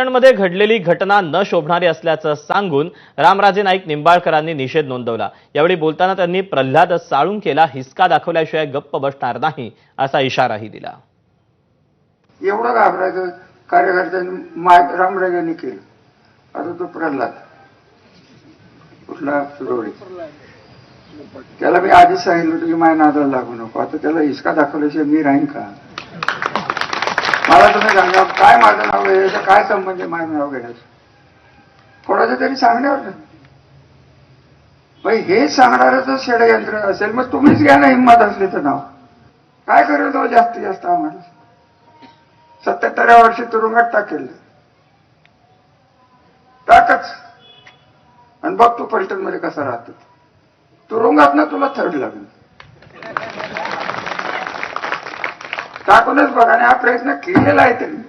फलटणमध्ये घडलेली घटना न शोभणारी असल्याचं सांगून रामराजे नाईक निंबाळकरांनी निषेध नोंदवला. यावेळी बोलताना त्यांनी प्रल्हाद साळुंकेला हिसका दाखवल्याशिवाय गप्प बसणार नाही असा इशाराही दिला. एवढं घाबरायचं कार्यकर्त्यांनी माय रामराजांनी केलं. आता तो प्रल्हाद. कुठला त्याला मी आधीच सांगितलं होतं की माझ्या नादाला लागू नको. आता त्याला हिसका दाखवल्याशिवाय मी राहीन का? सांगा काय माझं नाव आहे? याचा काय संबंध आहे माझं नाव घेण्याचं? कोणाचं तरी सांगण्यावर ना भाई हे सांगणारच षडयंत्र असेल मग तुम्हीच घ्या ना हिंमत असली तर नाव. काय करेल तो जास्तीत जास्त आम्हाला? सत्याहत्तराव्या वर्षी तुरुंगात टाकेल. टाकच. आणि बघ तू पलटणमध्ये कसा राहतो. तुरुंगात ना तुला थर्ड लागेल. टाकूनच बघा आणि हा प्रयत्न केलेला आहे त्यांनी.